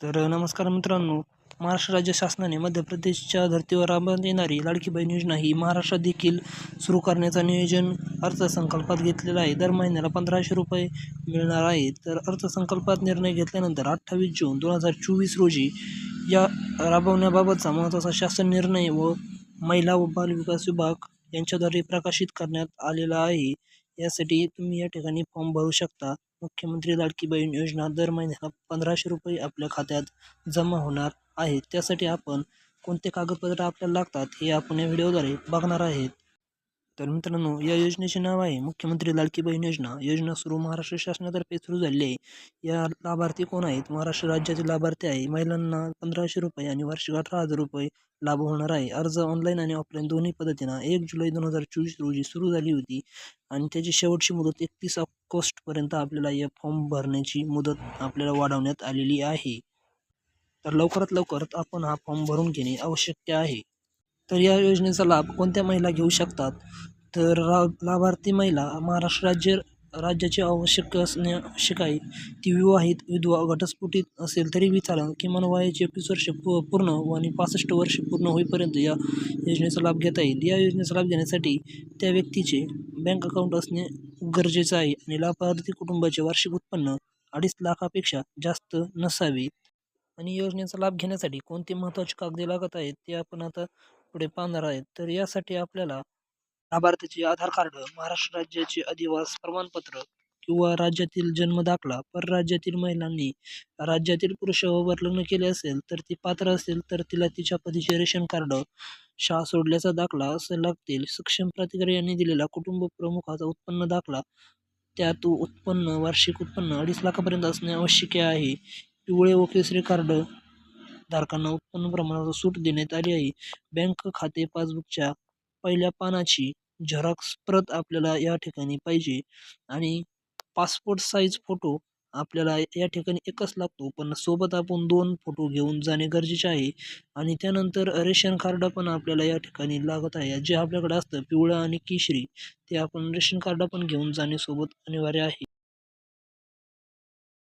तर नमस्कार मित्रांनो. महाराष्ट्र राज्य शासनाने मध्य प्रदेशच्या धर्तीवर राबवण्यात येणारी लाडकी बहीण योजना ही महाराष्ट्रात देखील सुरू करण्याचं नियोजन अर्थसंकल्पात घेतलेलं आहे. दर महिन्याला पंधराशे रुपये मिळणार आहे. तर अर्थसंकल्पात निर्णय घेतल्यानंतर अठ्ठावीस जून दोन हजार चोवीस रोजी या राबवण्याबाबतचा महत्त्वाचा शासन निर्णय व महिला व बालविकास विभाग यांच्याद्वारे प्रकाशित करण्यात आलेला आहे. यासाठी तुम्ही या ठिकाणी फॉर्म भरू शकता. मुख्यमंत्री लाडकी बहीण योजना दर महिन्याला पंधराशे रुपये आपल्या खात्यात जमा होणार आहे. त्यासाठी आपण कोणते कागदपत्र आपल्याला लागतात हे आपण या व्हिडिओद्वारे बघणार आहेत. तर मित्रांनो या योजनेचे नाव आहे मुख्यमंत्री लाडकी बहीण योजना. योजना सुरू महाराष्ट्र शासनातर्फे सुरू झाली आहे. या लाभार्थी कोण आहेत? महाराष्ट्र राज्याचे लाभार्थी आहे. महिलांना पंधराशे रुपये आणि वार्षिक अठरा हजार रुपये लाभ होणार आहे. अर्ज ऑनलाईन आणि ऑफलाईन दोन्ही पद्धतीनं एक जुलै दोन हजार चोवीस रोजी सुरू झाली होती आणि त्याची शेवटची मुदत एकतीस ऑगस्टपर्यंत आपल्याला या फॉर्म भरण्याची मुदत आपल्याला वाढवण्यात आलेली आहे. तर लवकरात लवकर आपण हा फॉर्म भरून घेणे आवश्यक आहे. तर या योजनेचा लाभ कोणत्या महिला घेऊ शकतात? तर रा लाभार्थी महिला महाराष्ट्र राज्य राज्याची आवश्यक असणे आवश्यक आहे. ती विवाहित विधवा घटस्फोटीत असेल तरी बी किमान वयाची एकवीस वर्ष पू पूर्ण व आणि पासष्ट वर्ष पूर्ण होईपर्यंत या योजनेचा लाभ घेता येईल. या योजनेचा लाभ घेण्यासाठी त्या व्यक्तीचे बँक अकाउंट असणे गरजेचं आहे आणि लाभार्थी कुटुंबाचे वार्षिक उत्पन्न अडीच लाखापेक्षा जास्त नसावे. आणि योजनेचा लाभ घेण्यासाठी कोणते महत्त्वाचे कागदे लागत आहेत ते आपण आता पुढे पाहणार आहेत. तर यासाठी आपल्याला लाभार्थीचे आधार कार्ड महाराष्ट्र राज्याचे अधिवास प्रमाणपत्र किंवा राज्यातील जन्म दाखला परराज्यातील महिलांनी राज्यातील पुरुषावर लग्न केले असेल तर ती पात्र असेल तर तिला तिच्या पतीचे रेशन कार्ड शाळा सोडल्याचा दाखला असं लागतील. सक्षम प्राधिकारी यांनी दिलेला कुटुंब प्रमुखाचा उत्पन्न दाखला. त्यात उत्पन्न वार्षिक उत्पन्न अडीच लाखापर्यंत असणे आवश्यक आहे. पिवळे व केसरी कार्ड धारकांना उत्पन्न प्रमाणात सूट देण्यात आली आहे. बँक खाते पासबुकच्या पहिल्या पानाची झेरॉक्स प्रत आपल्याला या ठिकाणी पाहिजे आणि पासपोर्ट साईज फोटो आपल्याला या ठिकाणी एकच लागतो पण सोबत आपण दोन फोटो घेऊन जाणे गरजेचे आहे आणि त्यानंतर रेशन कार्ड पण आपल्याला या ठिकाणी लागत आहे. जे आपल्याकडे असतं पिवळं आणि केशरी ते आपण रेशन कार्ड पण घेऊन जाणे सोबत अनिवार्य आहे.